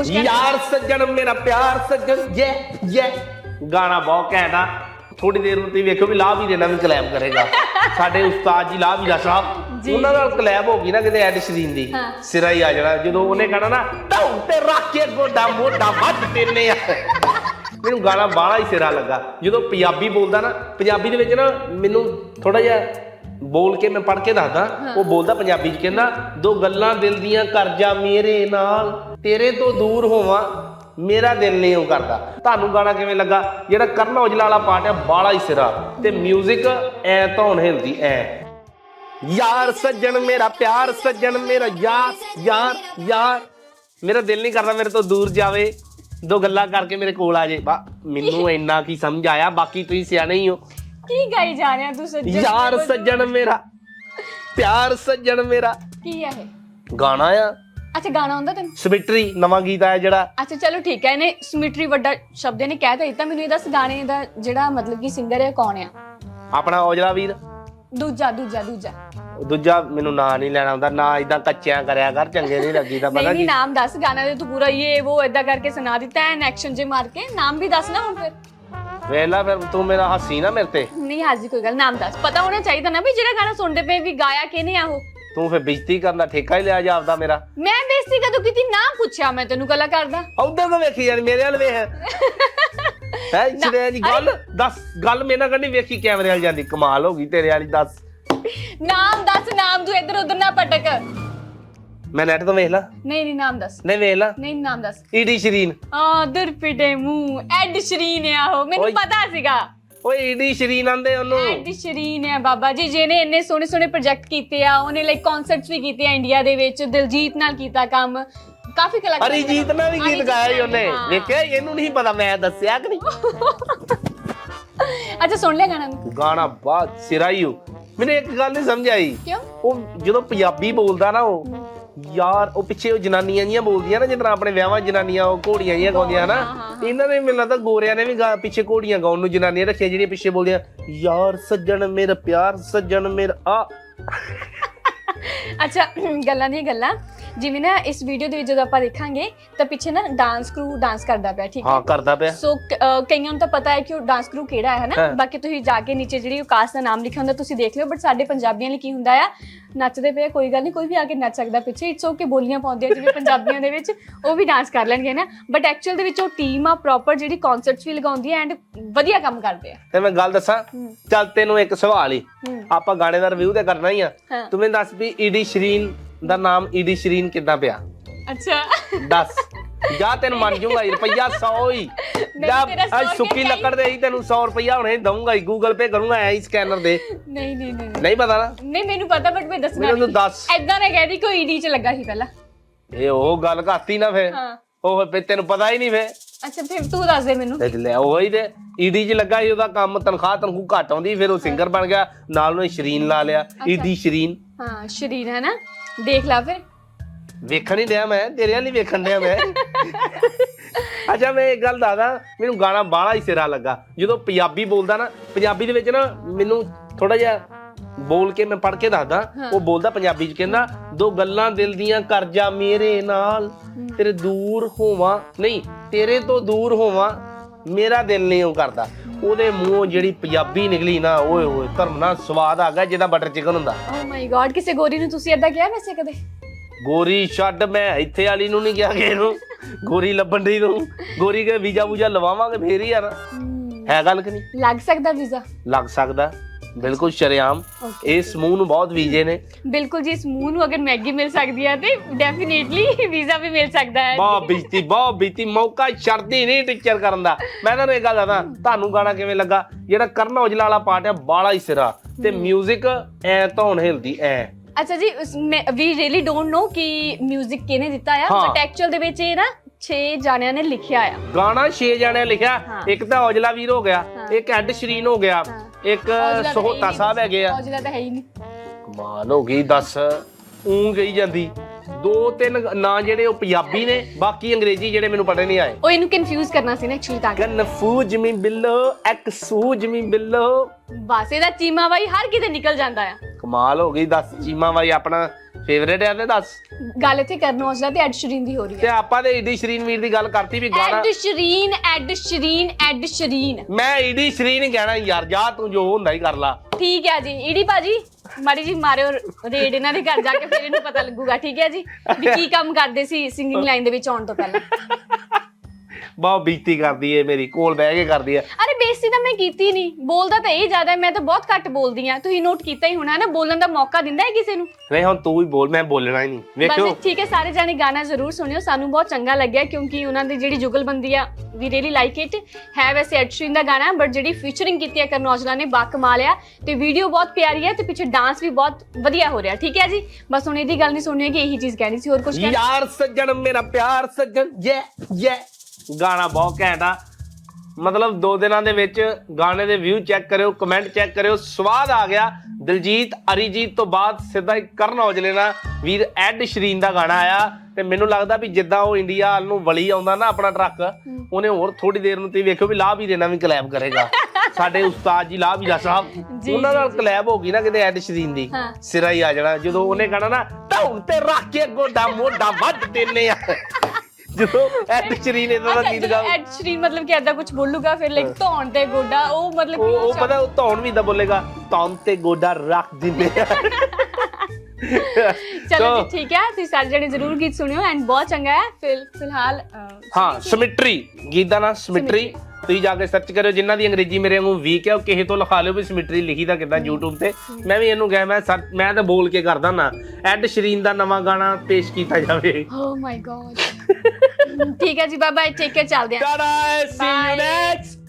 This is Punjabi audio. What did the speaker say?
ਕੁਝ ਕਹਿਣਾ ਯਾਰ ਸੱਜਣ ਮੇਰਾ ਪਿਆਰ ਸੱਜਣ। ਯੇ ਯੇ। ਗਾਣਾ ਬਹੁਤ ਘੈਂਟ ਆ। ਥੋੜੀ ਦੇਰ ਨੂੰ ਤੁਸੀਂ ਵੇਖੋ ਵੀ ਲਾਭ ਹੀ ਦੇ ਨਾਲ ਵੀ ਕਲੈਬ ਕਰੇਗਾ। ਸਾਡੇ ਉਸਤਾਦ ਜੀ ਲਾਭ ਹੀਰਾ ਸਾਹਿਬ ਜੀ। ਉਹਨਾਂ ਨਾਲ ਕਲੈਬ ਹੋ ਗਈ ਨਾ ਕਿਤੇ ਐਡ ਸ਼ਰੀਨ ਦੀ। ਹਾਂ। ਸਿਰਾ ਹੀ ਆ ਜਾਣਾ। ਜਦੋਂ ਉਹਨੇ ਕਹਣਾ ਨਾ ਢੌਂ ਤੇ ਰੱਖ ਕੇ ਗੋਡਾ ਮੋਢਾ ਵੱਧ ਤੇਨੇ ਆ। ਮੈਨੂੰ ਗਾਣਾ ਬਾਹਲਾ ਹੀ ਸਿਰਾ ਲੱਗਾ। ਜਦੋਂ ਪੰਜਾਬੀ ਬੋਲਦਾ ਨਾ ਪੰਜਾਬੀ ਦੇ ਵਿੱਚ ਨਾ ਮੈਨੂੰ ਥੋੜਾ ਜਿਹਾ ਬੋਲ ਕੇ ਮੈਂ ਪੜ੍ਹ ਕੇ ਦੱਸਦਾ। ਉਹ ਬੋਲਦਾ ਪੰਜਾਬੀ ਚ ਕਹਿੰਦਾ ਦੋ ਗੱਲਾਂ ਦਿਲ ਦੀਆਂ ਕਰ ਜਾ ਮੇਰੇ ਨਾਲ। ਤੇਰੇ ਤੋਂ ਦੂਰ ਹੋਵਾਂ ਮੇਰਾ ਦਿਲ ਨਹੀਂ ਉਹ ਕਰਦਾ। ਤੁਹਾਨੂੰ ਗਾਣਾ ਕਿਵੇਂ ਲੱਗਾ? ਜਿਹੜਾ ਕਰਨ ਔਜਲਾ ਵਾਲਾ ਪਾਰਟ ਹੈ ਬਾਹਲਾ ਹੀ ਸਿਰਾ। ਤੇ 뮤직 ਐ ਧੌਣ ਹਿਲਦੀ ਐ। ਯਾਰ ਸੱਜਣ ਮੇਰਾ ਪਿਆਰ ਸੱਜਣ ਮੇਰਾ ਯਾਰ ਯਾਰ ਯਾਰ। ਮੇਰਾ ਦਿਲ ਨਹੀਂ ਕਰਦਾ ਮੇਰੇ ਤੋਂ ਦੂਰ ਜਾਵੇ। ਦੋ ਗੱਲਾਂ ਕਰਕੇ ਮੇਰੇ ਕੋਲ ਆ ਜੇ। ਬਾ ਮੈਨੂੰ ਇੰਨਾ ਕੀ ਸਮਝ ਆਇਆ ਬਾਕੀ ਤੁਸੀਂ ਸਿਆਣੇ ਹੀ ਹੋ। ਕੀ ਗਾਈ ਜਾ ਰਿਹਾ ਤੂੰ ਸੱਜਣ? ਯਾਰ ਸੱਜਣ ਮੇਰਾ ਪਿਆਰ ਸੱਜਣ ਮੇਰਾ। ਕੀ ਹੈ ਇਹ? ਗਾਣਾ ਆ। ਅੱਛਾ ਗਾਣਾ ਹੁੰਦਾ ਤੈਨੂੰ? ਸਵਿਟਰੀ ਨਵਾਂ ਗੀਤ ਆਇਆ ਜਿਹੜਾ। ਅੱਛਾ ਚਲੋ ਠੀਕ ਹੈ ਇਹਨੇ ਸਮਿਟਰੀ ਵੱਡਾ ਸ਼ਬਦ ਨੇ ਕਹਿ ਤਾਂ ਦਿੱਤਾ ਮੈਨੂੰ ਇਹ ਦੱਸ ਗਾਣੇ ਦਾ ਜਿਹੜਾ ਮਤਲਬ ਕਿ ਸਿੰਗਰ ਹੈ ਕੌਣ ਆ? ਆਪਣਾ ਔਜਲਾ ਵੀਰ। ਦੂਜਾ ਦੂਜਾ ਦੂਜਾ। ਦੂਜਾ ਮੈਨੂੰ ਨਾਂ ਨਹੀਂ ਲੈਣਾ ਆਉਂਦਾ ਨਾ ਇਦਾਂ ਕੱਚਿਆਂ ਕਰਿਆ ਕਰ ਚੰਗੇ ਨਹੀਂ ਲੱਗੀ ਤਾਂ ਨਹੀਂ ਪਤਾ ਨਹੀਂ ਕੀ। ਨਾਮ ਦੱਸ ਗਾਣਾ ਦੇ ਤੂੰ ਪੂਰਾ ਇਹ ਉਹ ਏਦਾਂ ਕਰਕੇ ਸੁਣਾ ਦਿੱਤਾ ਐਨ ਐਕਸ਼ਨ ਜੇ ਮਾਰ ਕੇ। ਨਾਮ ਵੀ ਦੱਸ ਨਾ ਹੁਣ ਫਿਰ। ਵੇਲਾ ਫਿਰ ਤੂੰ ਮੇਰਾ ਹੱਸੀ ਨਾ ਮੇਰੇ ਤੇ। ਨਹੀਂ ਹਾਜੀ ਕੋਈ ਗੱਲ ਨਾਮ ਦੱਸ। ਪਤਾ ਹੋਣਾ ਚਾਹੀਦਾ ਨਾ ਵੀ ਜਿਹੜਾ ਗਾਣਾ ਸੁਣਦੇ ਪਏ ਵੀ ਗਾਇਆ ਕਿਹਨੇ ਆ ਉਹ। ਤੂੰ ਫਿਰ ਬੇਇੱਜ਼ਤੀ ਕਰਨ ਦਾ ਠੇਕਾ ਹੀ ਲਿਆ ਜਾਪਦਾ ਮੇਰਾ। ਮੈਂ ਬੇਇੱਜ਼ਤੀ ਕਦੋਂ ਕੀਤੀ? ਨਾ ਪੁੱਛਿਆ ਮੈਂ ਤੈਨੂੰ ਗੱਲਾਂ ਕਰਦਾ। ਉਧਰ ਤਾਂ ਵੇਖੀ ਯਾਰ ਮੇਰੇ ਵੱਲ ਵੇਖ। ਹੈ ਇਸਰੇ ਦੀ ਗੱਲ ਦੱਸ ਗੱਲ ਮੇਰੇ ਨਾਲ ਕਰਨੀ ਵੇਖੀ ਕੈਮਰੇ ਵਾਲ ਜਾਂਦੀ ਕਮਾਲ ਹੋ ਗਈ ਤੇਰੇ ਵਾਲੀ ਦੱਸ। ਨਾਮ ਦੱਸ ਨਾਮ ਤੂੰ ਇੱਧਰ ਉੱਧਰ ਨਾ ਪਟਕ। ਮੈਂ ਨੈਟ ਤੋਂ ਵੇਖ ਲਾ। ਨਹੀਂ ਨਹੀਂ ਨਾਮ ਦੱਸ। ਨਹੀਂ ਵੇਖ ਲਾ। ਨਹੀਂ ਨਾਮ ਦੱਸ। Ed Sheeran. ਆ ਦੁਰਪਿਟੇ ਮੂੰਹ ਐਡ ਸ਼ਰੀਨ ਆ ਉਹ ਮੈਨੂੰ। ਪਤਾ ਸੀਗਾ। ਓਏ ਈਡੀ ਸ਼ਰੀਨ ਆਂਦੇ ਉਹਨੂੰ। ਐਡ ਸ਼ਰੀਨ ਆ ਬਾਬਾ ਜੀ ਜਿਹਨੇ ਇੰਨੇ ਸੋਹਣੇ ਸੋਹਣੇ ਪ੍ਰੋਜੈਕਟ ਕੀਤੇ ਆ ਉਹਨੇ ਲਾਈਕ ਕਨਸਰਟਸ ਵੀ ਕੀਤੇ ਆ ਇੰਡੀਆ ਦੇ ਵਿੱਚ ਦਿਲਜੀਤ ਨਾਲ ਕੀਤਾ ਕੰਮ। ਕਾਫੀ ਕਲਾਕਾਰ ਅਰੀਜੀਤ ਨਾਲ ਵੀ ਗੀਤ ਗਾਇਆ ਹੀ ਉਹਨੇ। ਹਾਂ। ਵੇਖਿਆ ਇਹਨੂੰ ਨਹੀਂ ਪਤਾ ਮੈਂ ਦੱਸਿਆ ਕਿ ਨਹੀਂ? ਅੱਛਾ ਸੁਣ ਲਿਆ ਗਾਣਾ। ਗਾਣਾ ਬਾਤ ਸਿਰਾ ਹੀ ਹੋ ਮੈਨੂੰ ਇੱਕ ਗੱਲ ਨਹੀਂ ਸਮਝ ਆਈ। ਕਿਉਂ? ਉਹ ਜਦੋਂ ਪੰਜਾਬੀ ਬੋਲਦਾ ਨਾ ਉਹ ਯਾਰ ਉਹ ਪਿੱਛੇ ਉਹ ਜਨਾਨੀਆਂ ਜੀਆਂ ਬੋਲਦੀਆਂ ਨਾ ਜਿੱਦਾਂ ਆਪਣੇ ਵਿਆਹਾਂ 'ਚ ਜਨਾਨੀਆਂ ਉਹ ਘੋੜੀਆਂ ਜੀਆਂ ਗਾਉਂਦੀਆਂ ਨਾ। ਇਹਨਾਂ ਨੇ ਮੈਨੂੰ ਲੱਗਦਾ ਗੋਰਿਆਂ ਨੇ ਵੀ ਗਾ- ਪਿੱਛੇ ਘੋੜੀਆਂ ਗਾਉਣ ਨੂੰ ਜਨਾਨੀਆਂ ਰੱਖੀਆਂ ਜਿਹੜੀਆਂ ਪਿੱਛੇ ਬੋਲਦੀਆਂ ਯਾਰ ਸੱਜਣ ਮੇਰਾ ਪਿਆਰ ਸੱਜਣ ਮੇਰਾ ਆ। ਅੱਛਾ ਗੱਲਾਂ ਦੀਆਂ ਗੱਲਾਂ। ਜਿਵੇਂ ਨਾ ਇਸ ਵੀਡੀਓ ਦੇ ਵਿੱਚ ਜਦੋਂ ਆਪਾਂ ਦੇਖਾਂਗੇ ਤਾਂ ਪਿੱਛੇ ਨਾ ਡਾਂਸ ਕਰੂ ਡਾਂਸ ਕਰਦਾ ਪਿਆ ਠੀਕ ਹੈ? ਹਾਂ ਕਰਦਾ ਪਿਆ। ਸੋ ਕ- ਕਈਆਂ ਨੂੰ ਤਾਂ ਪਤਾ ਹੈ ਕਿ ਉਹ ਡਾਂਸ ਕਰੂ ਕਿਹੜਾ ਹੈ ਹਨਾ ਹਾਂ। ਬਾਕੀ ਤੁਸੀਂ ਜਾ ਕੇ ਨੀਚੇ ਜਿਹੜੀ ਕਾਸਟ ਦਾ ਨਾਮ ਲਿਖਿਆ ਹੁੰਦਾ ਤੁਸੀਂ ਦੇਖ ਲਿਓ ਬਟ ਸਾਡੇ ਪੰਜਾਬੀਆਂ ਲਈ ਕੀ ਹੁੰਦਾ ਆ? ਨੱਚਦੇ ਪਏ ਆ, ਕੋਈ ਗੱਲ ਨਹੀਂ ਕੋਈ ਵੀ ਆ ਕੇ ਨੱਚ ਸਕਦਾ ਪਿੱਛੇ ਇਟਸ ਓਕੇ ਬੋਲੀਆਂ ਪਾਉਂਦੇ ਆ ਜਿਵੇਂ ਪੰਜਾਬੀਆਂ ਦੇ ਵਿੱਚ ਉਹ ਵੀ ਡਾਂਸ ਕਰ ਲੈਣਗੇ ਨਾ? ਬਟ ਐਕਚੁਅਲ ਦੇ ਵਿੱਚ ਉਹ ਟੀਮ ਆ ਪ੍ਰੋਪਰ ਜਿਹੜੀ ਕਨਸਰਟਸ ਵੀ ਲਗਾਉਂਦੀ ਹੈ ਐਂਡ ਵਧੀਆ ਕੰਮ ਕਰਦੇ ਆ। ਤੇ ਮੈਂ ਗੱਲ ਦੱਸਾਂ ਹੂੰ। ਚੱਲ ਤੈਨੂੰ ਇੱਕ ਸਵਾਲ ਹੀ ਹੂੰ। ਆਪਾਂ ਗਾਣੇ ਦਾ ਰਿਵਿਊ ਤੇ ਕਰਨਾ ਹੀ ਆ। ਹਾਂ। ਤੂੰ ਮੈਨੂੰ ਦੱਸ ਵੀ ਈਡੀ ਸ਼ਰੀਨ ਦਾ ਨਾਮ ਈਡੀ ਸ਼ਰੀਨ ਕਿੱਦਾਂ ਪਿਆ? ਅੱਛਾ। ਦੱਸ। ਜਾ ਤੈਨੂੰ ਮੰਨ ਜੂਗਾ ਰੁਪਈਆ 100 ਹੀ। ਜਾ ਅੱਜ ਸੁੱਕੀ ਲੱਕੜ ਦੇ ਹੀ ਤੈਨੂੰ 100 ਰੁਪਈਆ ਹੁਣੇ ਦਊਂਗਾ ਹੀ ਗੂਗਲ ਪੇ ਕਰੂੰਗਾ ਐ ਸਕੈਨਰ ਦੇ। ਨਹੀਂ ਨਹੀਂ ਨਹੀਂ ਨਹੀਂ। ਪਤਾ ਨਾ? ਨਹੀਂ ਮੈਨੂੰ ਪਤਾ ਬਟ ਮੈਂ ਦੱਸਣਾ ਮੈਨੂੰ ਦੱਸ। ਐਦਾਂ ਨਾ ਕਹਿ ਦੀ ਕੋਈ ਈਡੀ ਚ ਲੱਗਾ ਸੀ ਪਹਿਲਾਂ। ਇਹ ਉਹ ਗੱਲ ਘਾਤੀ ਨਾ ਫੇ ਹਾਂ। ਉਹ ਫੇ ਤੈਨੂੰ ਪਤਾ ਹੀ ਨਹੀਂ ਫੇ ਅੱਛਾ ਫਿਰ ਤੂੰ ਦੱਸ ਦੇ ਮੈਨੂੰ। ਤੇ ਲੈ ਉਹ ਹੀ ਤੇ ਈਡੀ 'ਚ ਲੱਗਾ ਸੀ ਉਹਦਾ ਕੰਮ ਤਨਖਾਹ ਤਨਖੂ ਘੱਟ ਆਉਂਦੀ ਫਿਰ ਉਹ ਸਿੰਗਰ ਬਣ ਗਿਆ ਨਾਲ ਉਹਨੇ ਸ਼ਰੀਨ ਲਾ ਲਿਆ ਈਡੀ ਸ਼ਰੀਨ। ਹਾਂ ਸ਼ਰੀਰ ਹੈ ਨਾ? ਦੇਖ ਲਾ ਫਿਰ। ਵੇਖਣ ਹੀ ਡਿਆ ਮੈਂ ਤੇਰੇ ਵਾਲੀ ਵੇਖਣ ਡਿਆ ਮੈਂ। ਅੱਛਾ ਮੈਂ ਇੱਕ ਗੱਲ ਦੱਸਦਾ ਮੈਨੂੰ ਗਾਣਾ ਬਾਹਲਾ ਹੀ ਸਿਰਾ ਲੱਗਾ। ਜਦੋਂ ਪੰਜਾਬੀ ਬੋਲਦਾ ਨਾ ਪੰਜਾਬੀ ਦੇ ਵਿੱਚ ਨਾ ਮੈਨੂੰ ਥੋੜਾ ਜਿਹਾ ਬੋਲ ਕੇ ਮੈਂ ਪੜ੍ਹ ਕੇ ਦੱਸਦਾ ਉਹ ਬੋਲਦਾ ਪੰਜਾਬੀ ਚ ਕਹਿੰਦਾ ਦੋ ਗੱਲਾਂ ਦਿਲ ਦੀਆਂ ਕਰ ਜਾ ਮੇਰੇ ਨਾਲ ਤੇਰੇ ਦੂਰ ਹੋਵਾਂ ਨਹੀਂ ਤੇਰੇ ਤੋਂ ਦੂਰ ਹੋਵਾਂ ਮੇਰਾ ਦਿਲ ਨਹੀਂ ਉਹ ਕਰਦਾ। ਉਹਦੇ ਮੂੰਹੋਂ ਜਿਹੜੀ ਪੰਜਾਬੀ ਨਿਕਲੀ ਨਾ ਓਏ ਹੋਏ ਧਰਮ ਨਾਲ ਸਵਾਦ ਆ ਗਿਆ ਜਿਹਦਾ ਬਟਰ ਚਿਕਨ ਹੁੰਦਾ। ਓ ਮਾਈ ਗॉड ਕਿਸੇ ਗੋਰੀ ਨੂੰ ਤੁਸੀਂ ਏਦਾਂ ਕਿਹਾ ਵੈਸੇ ਕਦੇ? ਗੋਰੀ ਛੱਡ ਮੈਂ ਇੱਥੇ ਵਾਲੀ ਨੂੰ ਨਹੀਂ ਕਿਹਾ ਕਿ ਇਹਨੂੰ ਗੋਰੀ ਲੱਭਣ ਦੀ ਨੂੰ ਗੋਰੀ ਕੇ ਵੀਜ਼ਾ ਵੂਜਾ ਲਵਾਵਾਂਗੇ ਫੇਰ ਹੀ ਯਾਰ। ਹੈ ਗੱਲ ਕਿ ਨਹੀਂ? ਲੱਗ ਸਕਦਾ ਵੀਜ਼ਾ? ਲੱਗ ਸਕਦਾ। ਬਿਲਕੁਲ ਸ਼ਰੇਆਮ ਇਹ ਸਮੂਹ ਨੂੰ ਬਹੁਤ ਵੀਜ਼ੇ ਨੇ ਬਿਲਕੁਲ ਜੀ ਇਸ ਮੂੰਹ ਨੂੰ ਅਗਰ ਮੈਗੀ ਮਿਲ ਸਕਦੀ ਹੈ ਤੇ ਡੈਫੀਨੇਟਲੀ ਵੀਜ਼ਾ ਵੀ ਮਿਲ ਸਕਦਾ ਹੈ ਬਹੁਤ ਬੀਤੀ ਬਹੁਤ ਬੀਤੀ ਮੌਕਾ ਛੱਡਦੀ ਨਹੀਂ ਟੀਚਰ ਕਰਨ ਦਾ ਮੈਂ ਤੁਹਾਨੂੰ ਇਹ ਗੱਲ ਦੱਸਦਾ ਤੁਹਾਨੂੰ ਗਾਣਾ ਕਿਵੇਂ ਲੱਗਾ ਜਿਹੜਾ ਕਰਨ ਔਜਲਾ ਵਾਲਾ ਪਾਰਟ ਹੈ ਬਾਲਾ ਹੀ ਸਿਰਾ ਤੇ 뮤직 ਐ ਧੌਣ ਹਿਲਦੀ ਐ ਅੱਛਾ ਜੀ ਵੀ ਰੀਲੀ ਡੋਨਟ ਨੋ ਕਿ 뮤직 ਕਿਹਨੇ ਦਿੱਤਾ ਆ ਹਾਂ। ਬਟ ਐਕਚੁਅਲ ਦੇ ਵਿੱਚ ਇਹ ਨਾ 6 ਜਾਣਿਆਂ ਨੇ ਲਿਖਿਆ ਆ ਗਾਣਾ 6 ਜਣਿਆਂ ਲਿਖਿਆ ਹਾਂ। ਇੱਕ ਤਾਂ ਔਜਲਾ ਵੀਰ ਹੋ ਗਿਆ ਹਾਂ। ਇੱਕ ਐਡ ਸ਼ਰੀਨ ਹੋ ਗਿਆ ਹਾਂ। ਇੱਕ ਸੋਹਤਾ। ਸਾਹਿਬ ਹੈਗੇ ਆ। ਔਜਲਾ ਤਾਂ ਹੈ ਹੀ ਨਹੀਂ। ਕਮਾਲ ਹੋ ਗਈ ਦੱਸ। ਊਂ ਗਈ ਜਾਂਦੀ। ਦੋ ਤਿੰਨ ਨਾਂ ਜਿਹੜੇ ਉਹ ਪੰਜਾਬੀ ਨੇ ਬਾਕੀ ਅੰਗਰੇਜ਼ੀ ਜਿਹੜੇ ਮੈਨੂੰ ਪਤਾ ਨਹੀਂ ਆਏ। ਉਹ ਇਹਨੂੰ ਕਨਫਿਊਜ਼ ਕਰਨਾ ਸੀ ਨਾ ਐਕਚੁਅਲੀ ਤਾਂ ਕਨਫੂਜ ਮੀ ਬਿੱਲੋ ਐਕਸੂਜ ਮੀ ਬਿੱਲੋ। ਬਾਸੇ ਦਾ ਚੀਮਾ ਬਾਈ ਹਰ ਕਿਤੇ ਨਿਕਲ ਜਾਂਦਾ ਆ। ਕਮਾਲ ਹੋ ਗਈ ਦੱਸ। ਚੀਮਾ ਬਾਈ ਆਪਣਾ ਫੇਵਰੇਟ ਹੈ ਤੇ ਦੱਸ। ਗੱਲ ਇੱਥੇ ਕਰਨ ਔਜਲਾ ਤੇ ਐਡ ਸ਼ਰੀਨ ਦੀ ਹੋ ਰਹੀ ਤੇ ਹੈ ਆਪਾਂ ਤੇ ਈਡੀ ਸ਼ਰੀਨ ਵੀਰ ਦੀ ਗੱਲ ਕਰਤੀ ਵੀ ਗਾਣਾ Ed Sheeran Ed Sheeran Ed Sheeran. ਮੈਂ ਈਡੀ ਸ਼ਰੀਨ ਕਹਿਣਾ ਯਾਰ ਜਾ ਤੂੰ ਜੋ ਹੁੰਦਾ ਹੀ ਕਰ ਲਾ। ਠੀਕ ਹੈ ਜੀ। ਈੜੀ ਭਾਜੀ ਮਾੜੀ ਜੀ ਮਾਰਿਓ ਰੇਡ ਇਹਨਾਂ ਦੇ ਘਰ ਜਾ ਕੇ ਫਿਰ ਇਹਨੂੰ ਪਤਾ ਲੱਗੂਗਾ। ਠੀਕ ਹੈ ਜੀ। ਵੀ ਕੀ ਕੰਮ ਕਰਦੇ ਸੀ ਸਿੰਗਿੰਗ ਲਾਈਨ ਦੇ ਵਿੱਚ ਆਉਣ ਤੋਂ ਪਹਿਲਾਂ। ਬਹੁਤ ਬੀਤੀ ਕਰਦੀ ਏ ਮੇਰੀ ਕੋਲ ਬਹਿ ਕੇ ਕਰਦੀ ਏ। ਅਰੇ ਬੇਇੱਜ਼ਤੀ ਤਾਂ ਮੈਂ ਕੀਤੀ ਨਹੀਂ ਬੋਲਦਾ ਤਾਂ ਇਹ ਜ਼ਿਆਦਾ ਹੈ, ਮੈਂ ਤਾਂ ਬਹੁਤ ਘੱਟ ਬੋਲਦੀ ਆ। ਤੁਸੀਂ ਨੋਟ ਕੀਤਾ ਹੀ ਹੋਣਾ ਨਾ ਬੋਲਣ ਦਾ ਮੌਕਾ ਦਿੰਦਾ ਹੈ ਕਿਸੇ ਨੂੰ? ਨਹੀਂ ਹੁਣ ਤੂੰ ਵੀ ਬੋਲ ਮੈਂ ਬੋਲਣਾ ਹੀ ਨਹੀਂ। ਵੇਖਿਓ। ਬਸ ਠੀਕ ਹੈ ਸਾਰੇ ਜਾਣੇ ਗਾਣਾ ਜ਼ਰੂਰ ਸੁਣਿਓ ਸਾਨੂੰ ਬਹੁਤ ਚੰਗਾ ਲੱਗਿਆ ਕਿਉਂਕਿ ਉਹਨਾਂ ਦੀ ਜਿਹੜੀ ਜੁਗਲਬੰਦੀ ਆ ਵੀ ਰੀਲੀ ਲਾਈਕ ਇਟ ਹੈ ਵੈਸੇ ਐਡ ਸ਼ੀਰਨ ਦਾ ਗਾਣਾ ਬਟ ਜਿਹੜੀ ਫੀਚਰਿੰਗ ਕੀਤੀ ਹੈ ਕਰਨ ਔਜਲਾ ਨੇ ਬਾ ਕਮਾਲ ਆ। ਤੇ ਵੀਡੀਓ ਬਹੁਤ ਪਿਆਰੀ ਹੈ ਤੇ ਪਿੱਛੇ ਡਾਂਸ ਵੀ ਬਹੁਤ ਵਧੀਆ ਹੋ ਰਿਹਾ ਠੀਕ ਹੈ ਜੀ? ਬਸ ਹੁਣ ਇਹਦੀ ਗੱਲ ਨਹੀਂ ਸੁਣਨੀ ਹੈ ਕਿ ਇਹੀ ਚੀਜ਼ ਕਹਿਣੀ ਸੀ ਹੋਰ ਕੁਝ ਕਹਿਣਾ? ਯਾਰ ਸੱਜਣ ਮੇਰਾ ਪਿਆਰ ਸੱਜਣ ਯੇ ਯੇ ਗਾਣਾ ਬਹੁਤ ਘੈਂਟ ਆ। ਮਤਲਬ ਦੋ ਦਿਨਾਂ ਦੇ ਵਿੱਚ ਗਾਣੇ ਦੇ ਵਿਊ ਚੈੱਕ ਕਰਿਓ ਕਮੈਂਟ ਚੈੱਕ ਕਰਿਓ ਸਵਾਦ ਆ ਗਿਆ। ਦਿਲਜੀਤ ਅਰੀਜੀਤ ਤੋਂ ਬਾਅਦ ਸਿੱਧਾ ਹੀ ਕਰਨ ਔਜਲੇ ਨਾਲ ਵੀਰ ਐਡ ਸ਼ਰੀਨ ਦਾ ਗਾਣਾ ਆਇਆ। ਤੇ ਮੈਨੂੰ ਲੱਗਦਾ ਵੀ ਜਿੱਦਾਂ ਉਹ ਇੰਡੀਆ ਵੱਲ ਨੂੰ ਵਲੀ ਆਉਂਦਾ ਨਾ ਆਪਣਾ ਟਰੱਕ ਉਹਨੇ ਹੋਰ ਥੋੜੀ ਦੇਰ ਨੂੰ ਤੁਸੀਂ ਵੇਖਿਓ ਵੀ ਲਾਭ ਹੀ ਦੇਣਾ ਵੀ ਕਲੈਬ ਕਰੇਗਾ। ਸਾਡੇ ਉਸਤਾਦ ਜੀ ਲਾਭ ਹੀਰਾ ਸਾਹਿਬ ਉਹਨਾਂ ਨਾਲ। ਕਲੈਬ ਹੋ ਗਈ ਨਾ ਕਿਤੇ ਐਡ ਸ਼ਰੀਨ ਦੀ। ਹਾਂ। ਸਿਰਾ ਹੀ ਆ ਜਾਣਾ। ਜਦੋਂ ਉਹਨੇ ਕਹਣਾ ਨਾ ਧੌਣ ਤੇ ਰੱਖ ਕੇ ਗੋਡਾ ਮੋਢਾ ਵੱਢ ਦੇਨੇ ਆ। ਜਦੋਂ ਐਡ ਸ਼ਰੀਨ ਇਹਦਾ ਦਾ ਗੀਤ ਗਾ ਐਡ ਸ਼ਰੀਨ ਮਤਲਬ ਕਿ ਐਦਾ ਕੁਝ ਬੋਲੂਗਾ ਫਿਰ ਲਾਈਕ ਧੌਣ ਤੇ ਗੋਡਾ ਉਹ ਮਤਲਬ ਉਹ ਉਹ ਕਿ ਪਤਾ ਉਹ ਧੌਣ ਵੀ ਦਾ ਬੋਲੇਗਾ ਧੌਣ ਤੇ ਗੋਡਾ ਰੱਖ ਦਿੰਦੇ ਆ। ਚਲੋ ਜੀ ਠੀਕ ਹੈ ਤੁਸੀਂ ਸਾਰੇ ਜਣੇ ਜ਼ਰੂਰ ਗੀਤ ਸੁਣਿਓ ਐਂਡ ਬਹੁਤ ਚੰਗਾ ਹੈ। ਫਿਲ ਫਿਲਹਾਲ ਹਾਂ ਸਿਮਟਰੀ ਗੀਤ ਦਾ ਨਾਂ ਸਿਮਟਰੀ। ਤੁਸੀਂ ਜਾ ਕੇ ਸਰਚ ਕਰਿਓ ਜਿਨ੍ਹਾਂ ਦੀ ਅੰਗਰੇਜ਼ੀ ਮੇਰੇ ਵਾਂਗੂ ਵੀਕ ਹੈ ਉਹ ਕਿਸੇ ਤੋਂ ਲਿਖਾ ਲਿਓ ਵੀ ਸਿਮਟਰੀ ਲਿਖੀ ਦਾ ਕਿੱਦਾਂ YouTube ਤੇ। ਮੈਂ ਵੀ ਇਹਨੂੰ ਕਿਹਾ ਮੈਂ ਮੈਂ ਤਾਂ ਬੋਲ ਕੇ ਕਰਦਾ ਨਾ। ਐਡ ਸ਼ਰੀਨ ਦਾ ਨਵਾਂ ਗਾਣਾ ਪੇਸ਼ ਕੀਤਾ ਜਾਵੇ। ਓ ਮਾਈ ਗॉड ਠੀਕ ਹੈ ਜੀ ਬਾਏ ਬਾਏ ਟੇਕ ਕੇ ਚੱਲਦੇ ਹਾਂ tada see you Bye. Next